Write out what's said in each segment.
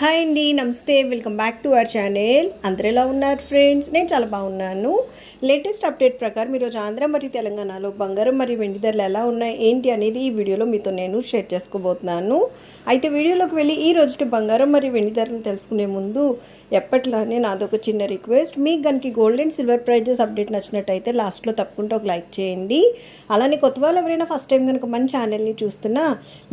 Hi అండి నమస్తే welcome back to our channel. అందరూ ఎలా ఉన్నారు ఫ్రెండ్స్? నేను చాలా బాగున్నాను. లేటెస్ట్ అప్డేట్ ప్రకారం ఈరోజు ఆంధ్ర మరియు తెలంగాణలో బంగారం మరియు వెండి ధరలు ఎలా ఉన్నాయి ఏంటి అనేది ఈ వీడియోలో మీతో నేను షేర్ చేసుకోబోతున్నాను. అయితే వీడియోలోకి వెళ్ళి ఈ రోజు బంగారం మరియు వెండి ధరలు తెలుసుకునే ముందు ఎప్పట్లానే నాదొక చిన్న రిక్వెస్ట్. మీకు కనుక gold and silver prizes update నచ్చినట్టయితే లాస్ట్లో తప్పకుండా ఒక లైక్ చేయండి. అలానే కొత్త వాళ్ళు ఎవరైనా ఫస్ట్ టైం కనుక మన ఛానల్ని చూస్తున్నా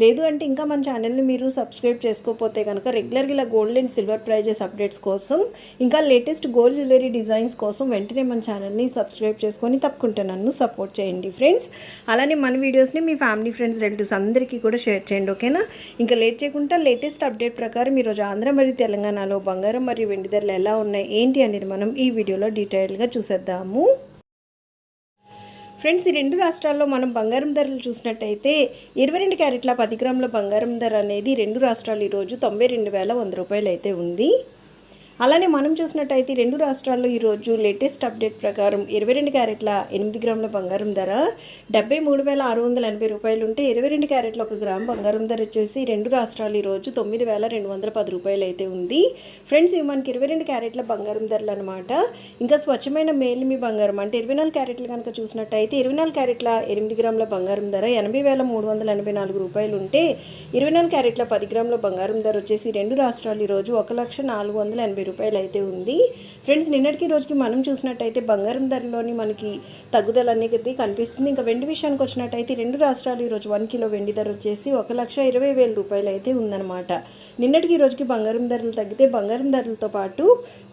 లేదు అంటే ఇంకా మన ఛానల్ని మీరు సబ్స్క్రైబ్ చేసుకోకపోతే కనుక రెగ్యులర్గా ఇలా gold and silver prizes updates కోసం ఇంకా లేటెస్ట్ గోల్డ్ జ్యువెలరీ డిజైన్స్ కోసం వెంటనే మన ఛానల్ని సబ్స్క్రైబ్ చేసుకొని తప్పకుండా నన్ను సపోర్ట్ చేయండి ఫ్రెండ్స్ అలానే మన వీడియోస్ని మీ ఫ్యామిలీ ఫ్రెండ్స్ రిలేటివ్స్ అందరికీ కూడా షేర్ చేయండి ఓకేనా ఇంకా లేట్ చేయకుండా లేటెస్ట్ అప్డేట్ ప్రకారం ఈరోజు ఆంధ్ర మరియు తెలంగాణలో బంగారం మరియు వెండి ధరలు ఎలా ఉన్నాయి ఏంటి అనేది మనం ఈ వీడియోలో డీటెయిల్గా చూసేద్దాము. ఫ్రెండ్స్ ఈ రెండు రాష్ట్రాల్లో మనం బంగారం ధరలు చూసినట్టయితే ఇరవై రెండు క్యారెట్ల పది గ్రాముల బంగారం ధర అనేది రెండు రాష్ట్రాలు ఈరోజు తొంభై రెండు వేల వంద రూపాయలు అయితే ఉంది. అలానే మనం చూసినట్టయితే రెండు రాష్ట్రాల్లో ఈరోజు లేటెస్ట్ అప్డేట్ ప్రకారం ఇరవై రెండు క్యారెట్ల ఎనిమిది గ్రాముల బంగారం ధర డెబ్బై మూడు వేల ఆరు వందల ఎనభై రూపాయలు ఉంటే ఇరవై రెండు క్యారెట్ల ఒక గ్రామ్ బంగారం ధర వచ్చేసి రెండు రాష్ట్రాలు ఈరోజు తొమ్మిది వేల రెండు వందల పది రూపాయలు అయితే ఉంది. ఫ్రెండ్స్ ఇవి మనకి ఇరవై రెండు క్యారెట్ల బంగారం ధరలు అనమాట ఇంకా స్వచ్ఛమైన మేలిమి బంగారం అంటే ఇరవై నాలుగు క్యారెట్లు కనుక చూసినట్టయితే ఇరవై నాలుగు క్యారెట్ల ఎనిమిది గ్రాముల బంగారం ధర ఎనభై వేల మూడు వందల ఎనభై నాలుగు రూపాయలు ఉంటే ఇరవై నాలుగు క్యారెట్ల పది గ్రాముల బంగారం ధర వచ్చేసి రెండు రాష్ట్రాలు ఈరోజు ఒక లక్ష నాలుగు వందల ఎనభై రూపాయలు అయితే ఉంది. ఫ్రెండ్స్ నిన్నటికి రోజుకి మనం చూసినట్టయితే బంగారం ధరలోని మనకి తగ్గుదల అనేది కనిపిస్తుంది. ఇంకా వెండి విషయానికి వచ్చినట్టయితే రెండు రాష్ట్రాలు ఈరోజు వన్ కిలో వెండి ధర వచ్చేసి ఒక లక్ష ఇరవై వేల రూపాయలు అయితే ఉందన్నమాట. నిన్నటికి రోజుకి బంగారం ధరలు తగ్గితే బంగారం ధరలతో పాటు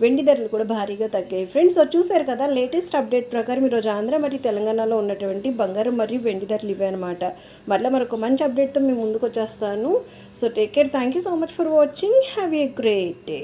వెండి ధరలు కూడా భారీగా తగ్గాయి. ఫ్రెండ్స్ సో చూసారు కదా లేటెస్ట్ అప్డేట్ ప్రకారం ఈరోజు ఆంధ్ర మరియు తెలంగాణలో ఉన్నటువంటి బంగారం మరియు వెండి ధరలు ఇవే అనమాట మరలా మరొక మంచి అప్డేట్తో మేము ముందుకు వచ్చేస్తాను. So take care. Thank you so much for watching. Have a great day.